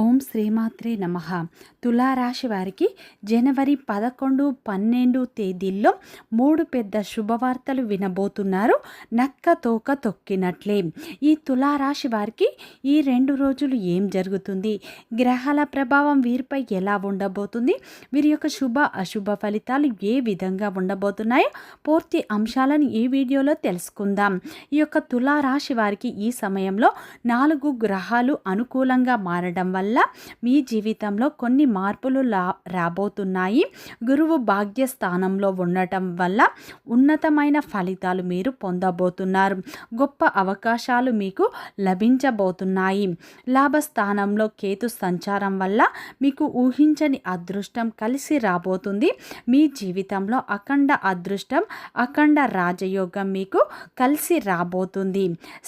ఓం శ్రీమాత్రే నమ. తులారాశి వారికి జనవరి పదకొండు పన్నెండు తేదీల్లో మూడు పెద్ద శుభవార్తలు వినబోతున్నారు. నక్క తోక తొక్కినట్లే. ఈ తులారాశి వారికి ఈ రెండు రోజులు ఏం జరుగుతుంది? గ్రహాల ప్రభావం వీరిపై ఎలా ఉండబోతుంది? వీరి యొక్క శుభ అశుభ ఫలితాలు ఏ విధంగా ఉండబోతున్నాయో పూర్తి అంశాలను ఈ వీడియోలో తెలుసుకుందాం. ఈ యొక్క తులారాశి వారికి ఈ సమయంలో నాలుగు గ్రహాలు అనుకూలంగా మారడం వల్ల వల్ల మీ జీవితంలో కొన్ని మార్పులు లా రాబోతున్నాయి. గురువు భాగ్యస్థానంలో ఉండటం వల్ల ఉన్నతమైన ఫలితాలు మీరు పొందబోతున్నారు. గొప్ప అవకాశాలు మీకు లభించబోతున్నాయి. లాభస్థానంలో కేతు సంచారం వల్ల మీకు ఊహించని అదృష్టం కలిసి రాబోతుంది. మీ జీవితంలో అఖండ అదృష్టం అఖండ రాజయోగం మీకు కలిసి రాబోతుంది.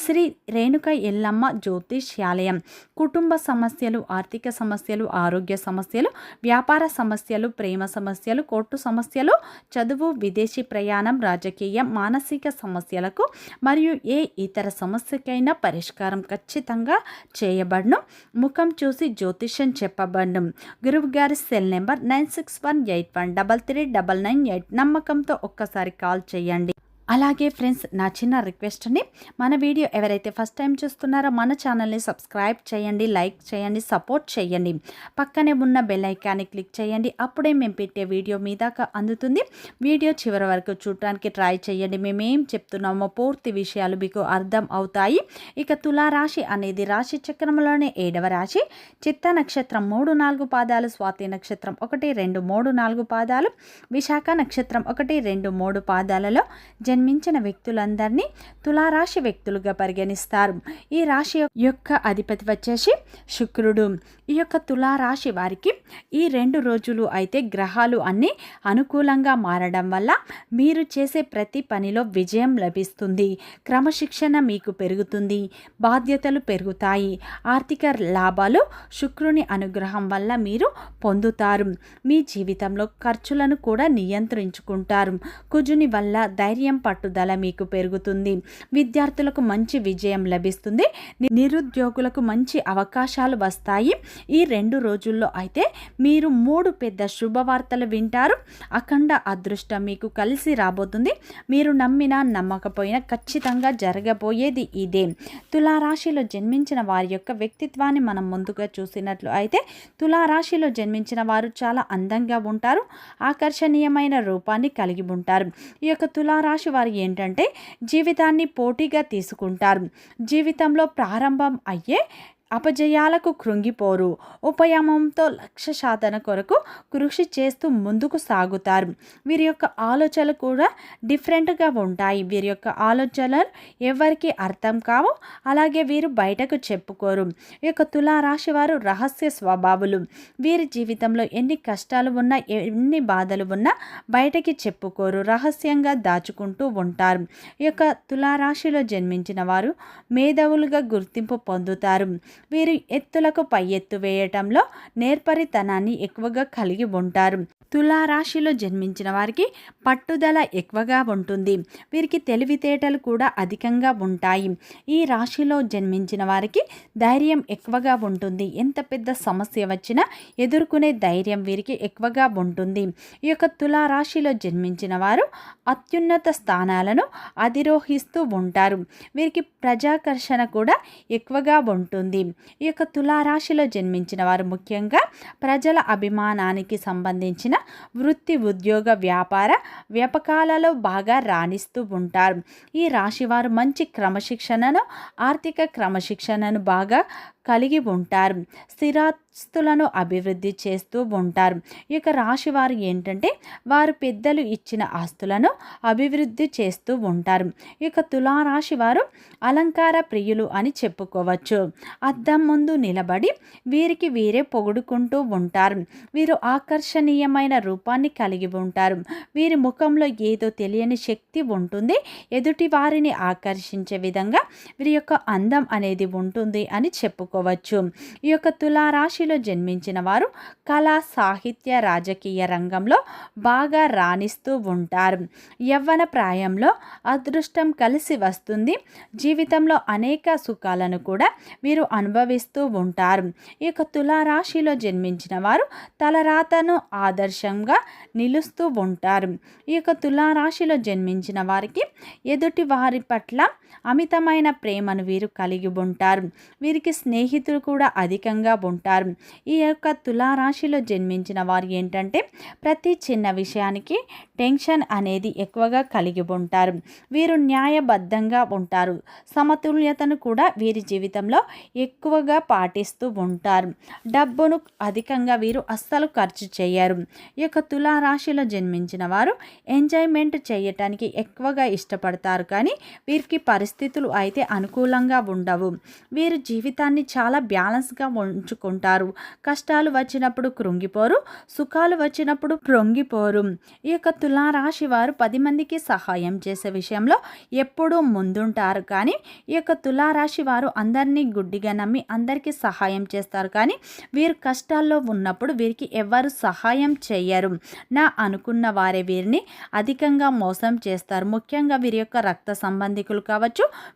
శ్రీ రేణుక ఎల్లమ్మ జ్యోతిష్యాలయం. కుటుంబ సమస్యలు ఆర్థిక సమస్యలు ఆరోగ్య సమస్యలు వ్యాపార సమస్యలు ప్రేమ సమస్యలు కోర్టు సమస్యలు చదువు విదేశీ ప్రయాణం రాజకీయం మానసిక సమస్యలకు మరియు ఏ ఇతర సమస్యకైనా పరిష్కారం ఖచ్చితంగా చేయబడను. ముఖం చూసి జ్యోతిష్యం చెప్పబడను. గురువు గారి cell number nine six one eight one double three double nine eight. నమ్మకంతో ఒక్కసారి కాల్ చేయండి. అలాగే ఫ్రెండ్స్ నా చిన్న రిక్వెస్ట్ అండి మన వీడియో ఎవరైతే ఫస్ట్ టైం చూస్తున్నారో మన ఛానల్ని సబ్స్క్రైబ్ చేయండి లైక్ చేయండి సపోర్ట్ చేయండి. పక్కనే ఉన్న బెల్ ఐకాన్ని క్లిక్ చేయండి. అప్పుడే మేము పెట్టే వీడియో మీ దాకా అందుతుంది. వీడియో చివరి వరకు చూడటానికి ట్రై చేయండి. మేమేం చెప్తున్నామో పూర్తి విషయాలు మీకు అర్థం అవుతాయి. ఇక తులారాశి అనేది రాశి చక్రంలోనే ఏడవ రాశి. చిత్త నక్షత్రం మూడు నాలుగు పాదాలు స్వాతి నక్షత్రం ఒకటి రెండు మూడు నాలుగు పాదాలు విశాఖ నక్షత్రం ఒకటి రెండు మూడు పాదాలలో జన్మించిన వ్యక్తులందరినీ తులారాశి వ్యక్తులుగా పరిగణిస్తారు. ఈ రాశి యొక్క అధిపతి వచ్చేసి శుక్రుడు. ఈ యొక్క తులారాశి వారికి ఈ రెండు రోజులు అయితే గ్రహాలు అన్నీ అనుకూలంగా మారడం వల్ల మీరు చేసే ప్రతి పనిలో విజయం లభిస్తుంది. క్రమశిక్షణ మీకు పెరుగుతుంది. బాధ్యతలు పెరుగుతాయి. ఆర్థిక లాభాలు శుక్రుని అనుగ్రహం వల్ల మీరు పొందుతారు. మీ జీవితంలో ఖర్చులను కూడా నియంత్రించుకుంటారు. కుజుని వల్ల ధైర్యం పట్టుదల మీకు పెరుగుతుంది. విద్యార్థులకు మంచి విజయం లభిస్తుంది. నిరుద్యోగులకు మంచి అవకాశాలు వస్తాయి. ఈ రెండు రోజుల్లో అయితే మీరు మూడు పెద్ద శుభవార్తలు వింటారు. అఖండ అదృష్టం మీకు కలిసి రాబోతుంది. మీరు నమ్మినా నమ్మకపోయినా ఖచ్చితంగా జరగబోయేది ఇదే. తులారాశిలో జన్మించిన వారి యొక్క వ్యక్తిత్వాన్ని మనం ముందుగా చూసినట్లు అయితే తులారాశిలో జన్మించిన వారు చాలా అందంగా ఉంటారు. ఆకర్షణీయమైన రూపాన్ని కలిగి ఉంటారు. ఈ యొక్క తులారాశి వారు ఏంటంటే జీవితాన్ని పోటీగా తీసుకుంటారు. జీవితంలో ప్రారంభం అయ్యే అపజయాలకు కృంగిపోరు. ఉపయమంతో లక్ష్య సాధన కొరకు కృషి చేస్తూ ముందుకు సాగుతారు. వీరి యొక్క ఆలోచనలు కూడా డిఫరెంట్గా ఉంటాయి. వీరి యొక్క ఆలోచనలు ఎవరికి అర్థం కావు అలాగే వీరు బయటకు చెప్పుకోరు. ఈ యొక్క తులారాశి వారు రహస్య స్వభావులు. వీరి జీవితంలో ఎన్ని కష్టాలు ఉన్నా ఎన్ని బాధలు ఉన్నా బయటకి చెప్పుకోరు. రహస్యంగా దాచుకుంటూ ఉంటారు. ఈ యొక్క తులారాశిలో జన్మించిన వారు మేధావులుగా గుర్తింపు పొందుతారు. వీరు ఎత్తులకు పై ఎత్తు వేయటంలో నేర్పరితనాన్ని ఎక్కువగా కలిగి ఉంటారు. తులారాశిలో జన్మించిన వారికి పట్టుదల ఎక్కువగా ఉంటుంది. వీరికి తెలివితేటలు కూడా అధికంగా ఉంటాయి. ఈ రాశిలో జన్మించిన వారికి ధైర్యం ఎక్కువగా ఉంటుంది. ఎంత పెద్ద సమస్య వచ్చినా ఎదుర్కొనే ధైర్యం వీరికి ఎక్కువగా ఉంటుంది. ఈ యొక్క తులారాశిలో జన్మించిన వారు అత్యున్నత స్థానాలను అధిరోహిస్తూ ఉంటారు. వీరికి ప్రజాకర్షణ కూడా ఎక్కువగా ఉంటుంది. ఈ యొక్క తులారాశిలో జన్మించిన వారు ముఖ్యంగా ప్రజల అభిమానానికి సంబంధించిన వృత్తి ఉద్యోగ వ్యాపార వ్యాపకాలలో బాగా రాణిస్తూ ఉంటారు. ఈ రాశివారు మంచి క్రమశిక్షణను ఆర్థిక క్రమశిక్షణను బాగా కలిగి ఉంటారు. స్థిరాస్తులను అభివృద్ధి చేస్తూ ఉంటారు. ఈ యొక్క రాశి వారు ఏంటంటే వారు పెద్దలు ఇచ్చిన ఆస్తులను అభివృద్ధి చేస్తూ ఉంటారు. ఈ తులారాశి వారు అలంకార ప్రియులు అని చెప్పుకోవచ్చు. అద్దం ముందు నిలబడి వీరికి వీరే పొగుడుకుంటూ ఉంటారు. వీరు ఆకర్షణీయమైన రూపాన్ని కలిగి ఉంటారు. వీరి ముఖంలో ఏదో తెలియని శక్తి ఉంటుంది. ఎదుటి వారిని ఆకర్షించే విధంగా వీరి యొక్క అందం అనేది ఉంటుంది అని చెప్పుకో చెప్పుకోవచ్చు. ఈ యొక్క తులారాశిలో జన్మించిన వారు కళా సాహిత్య రాజకీయ రంగంలో బాగా రాణిస్తూ ఉంటారు. యవ్వన ప్రాయంలో అదృష్టం కలిసి వస్తుంది. జీవితంలో అనేక సుఖాలను కూడా వీరు అనుభవిస్తూ ఉంటారు. ఈ యొక్క తులారాశిలో జన్మించిన వారు తలరాతను ఆదర్శంగా నిలుస్తూ ఉంటారు. ఈ యొక్క తులారాశిలో జన్మించిన వారికి ఎదుటి వారి పట్ల అమితమైన ప్రేమను వీరు కలిగి ఉంటారు. వీరికి స్నేహితులు కూడా అధికంగా ఉంటారు. ఈ యొక్క తులారాశిలో జన్మించిన వారు ఏంటంటే ప్రతి చిన్న విషయానికి టెన్షన్ అనేది ఎక్కువగా కలిగి ఉంటారు. వీరు న్యాయబద్ధంగా ఉంటారు. సమతుల్యతను కూడా వీరి జీవితంలో ఎక్కువగా పాటిస్తూ ఉంటారు. డబ్బును అధికంగా వీరు అస్సలు ఖర్చు చేయరు. ఈ యొక్క తులారాశిలో జన్మించిన వారు ఎంజాయ్మెంట్ చేయటానికి ఎక్కువగా ఇష్టపడతారు. కానీ వీరికి పరి పరిస్థితులు అయితే అనుకూలంగా ఉండవు. వీరు జీవితాన్ని చాలా బ్యాలెన్స్గా ఉంచుకుంటారు. కష్టాలు వచ్చినప్పుడు కృంగిపోరు సుఖాలు వచ్చినప్పుడు కృంగిపోరు ఈ యొక్క తులారాశి వారు పది మందికి సహాయం చేసే విషయంలో ఎప్పుడూ ముందుంటారు. కానీ ఈ యొక్క తులారాశి వారు అందరినీ గుడ్డిగా నమ్మి అందరికీ సహాయం చేస్తారు. కానీ వీరు కష్టాల్లో ఉన్నప్పుడు వీరికి ఎవరు సహాయం చేయరు నా అనుకున్న వారే వీరిని అధికంగా మోసం చేస్తారు. ముఖ్యంగా వీరి యొక్క రక్త సంబంధికులు కావచ్చు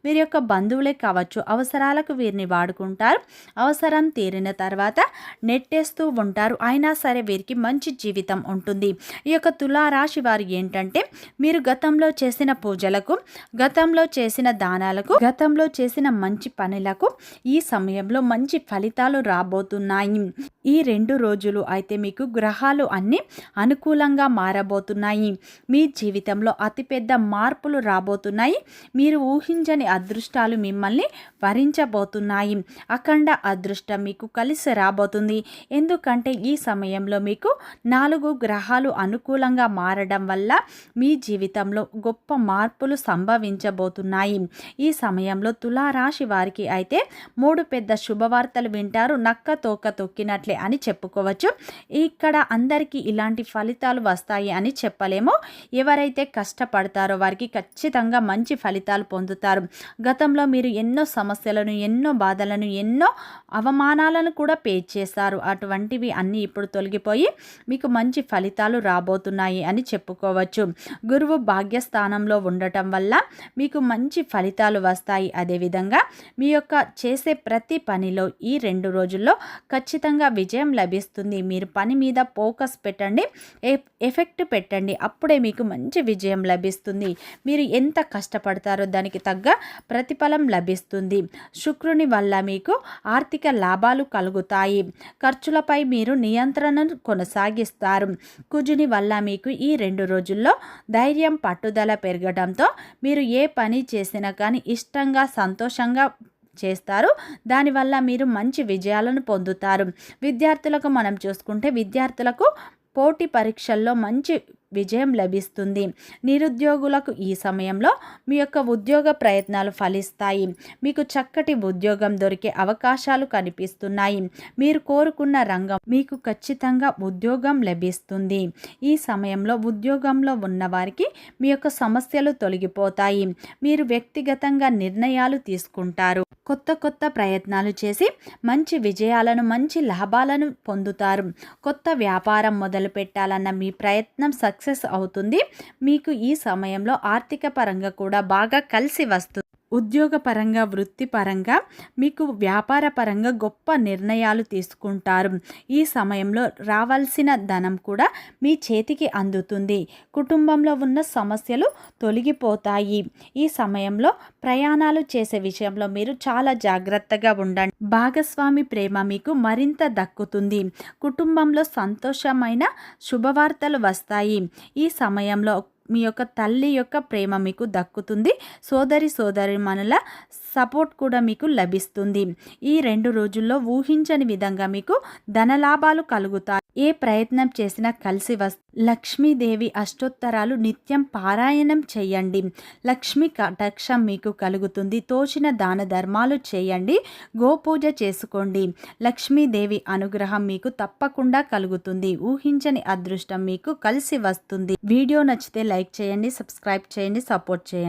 వీరి యొక్క బంధువులే కావచ్చు అవసరాలకు వీరిని వాడుకుంటారు. అవసరం తీరిన తర్వాత నెట్టేస్తూ ఉంటారు. అయినా సరే వీరికి మంచి జీవితం ఉంటుంది. ఈ యొక్క తులారాశి వారు ఏంటంటే మీరు గతంలో చేసిన పూజలకు గతంలో చేసిన దానాలకు గతంలో చేసిన మంచి పనులకు ఈ సమయంలో మంచి ఫలితాలు రాబోతున్నాయి. ఈ రెండు రోజులు అయితే మీకు గ్రహాలు అన్నీ అనుకూలంగా మారబోతున్నాయి. మీ జీవితంలో అతిపెద్ద మార్పులు రాబోతున్నాయి. మీరు ఊహించని అదృష్టాలు మిమ్మల్ని వరించబోతున్నాయి. అఖండ అదృష్టం మీకు కలిసి రాబోతుంది. ఎందుకంటే ఈ సమయంలో మీకు నాలుగు గ్రహాలు అనుకూలంగా మారడం వల్ల మీ జీవితంలో గొప్ప మార్పులు సంభవించబోతున్నాయి. ఈ సమయంలో తులారాశి వారికి అయితే మూడు పెద్ద శుభవార్తలు వింటారు. నక్క తోక తొక్కినట్లే అని చెప్పుకోవచ్చు. ఇక్కడ అందరికీ ఇలాంటి ఫలితాలు వస్తాయి అని చెప్పలేము. ఎవరైతే కష్టపడతారో వారికి ఖచ్చితంగా మంచి ఫలితాలు పొందుతారు. గతంలో మీరు ఎన్నో సమస్యలను ఎన్నో బాధలను ఎన్నో అవమానాలను కూడా పే చేస్తారు అటువంటివి అన్నీ ఇప్పుడు తొలగిపోయి మీకు మంచి ఫలితాలు రాబోతున్నాయి అని చెప్పుకోవచ్చు. గురువు భాగ్యస్థానంలో ఉండటం వల్ల మీకు మంచి ఫలితాలు వస్తాయి. అదేవిధంగా మీ యొక్క చేసే ప్రతి పనిలో ఈ రెండు రోజుల్లో ఖచ్చితంగా విజయం లభిస్తుంది. మీరు పని మీద ఫోకస్ పెట్టండి ఎఫెక్ట్ పెట్టండి. అప్పుడే మీకు మంచి విజయం లభిస్తుంది. మీరు ఎంత కష్టపడతారో దానికి తగ్గ ప్రతిఫలం లభిస్తుంది. శుక్రుని వల్ల మీకు ఆర్థిక లాభాలు కలుగుతాయి. ఖర్చులపై మీరు నియంత్రణను కొనసాగిస్తారు. కుజుని వల్ల మీకు ఈ రెండు రోజుల్లో ధైర్యం పట్టుదల పెరగడంతో మీరు ఏ పని చేసినా కానీ ఇష్టంగా సంతోషంగా చేస్తారు. దానివల్ల మీరు మంచి విజయాలను పొందుతారు. విద్యార్థులకు మనం చూసుకుంటే విద్యార్థులకు పోటీ పరీక్షల్లో మంచి విజయం లభిస్తుంది. నిరుద్యోగులకు ఈ సమయంలో మీ యొక్క ఉద్యోగ ప్రయత్నాలు ఫలిస్తాయి. మీకు చక్కటి ఉద్యోగం దొరికే అవకాశాలు కనిపిస్తున్నాయి. మీరు కోరుకున్న రంగం మీకు ఖచ్చితంగా ఉద్యోగం లభిస్తుంది. ఈ సమయంలో ఉద్యోగంలో ఉన్నవారికి మీ యొక్క సమస్యలు తొలగిపోతాయి. మీరు వ్యక్తిగతంగా నిర్ణయాలు తీసుకుంటారు. కొత్త కొత్త ప్రయత్నాలు చేసి మంచి విజయాలను మంచి లాభాలను పొందుతారు. కొత్త వ్యాపారం మొదలు పెట్టాలన్న మీ ప్రయత్నం సత్ సక్సెస్ అవుతుంది. మీకు ఈ సమయంలో ఆర్థిక పరంగా కూడా బాగా కలిసి వస్తుంది ఉద్యోగపరంగా వృత్తిపరంగా మీకు వ్యాపారపరంగా గొప్ప నిర్ణయాలు తీసుకుంటారు. ఈ సమయంలో రావాల్సిన ధనం కూడా మీ చేతికి అందుతుంది. కుటుంబంలో ఉన్న సమస్యలు తొలగిపోతాయి. ఈ సమయంలో ప్రయాణాలు చేసే విషయంలో మీరు చాలా జాగ్రత్తగా ఉండండి. భాగస్వామి ప్రేమ మీకు మరింత దక్కుతుంది. కుటుంబంలో సంతోషమైన శుభవార్తలు వస్తాయి. ఈ సమయంలో మీ యొక్క తల్లి యొక్క ప్రేమ మీకు దక్కుతుంది. సోదరి సోదరి మనల సపోర్ట్ కూడా మీకు లభిస్తుంది. ఈ రెండు రోజుల్లో ఊహించని విధంగా మీకు ధనలాభాలు కలుగుతాయి. ఏ ప్రయత్నం చేసినా కలిసి వస్తు లక్ష్మీదేవి అష్టోత్తరాలు నిత్యం పారాయణం చేయండి. లక్ష్మి కటాక్షం మీకు కలుగుతుంది. తోచిన దాన ధర్మాలు చేయండి. గోపూజ చేసుకోండి. లక్ష్మీదేవి అనుగ్రహం మీకు తప్పకుండా కలుగుతుంది. ఊహించని అదృష్టం మీకు కలిసి వస్తుంది. వీడియో నచ్చితే లైక్ చేయండి సబ్స్క్రైబ్ చేయండి సపోర్ట్ చేయండి.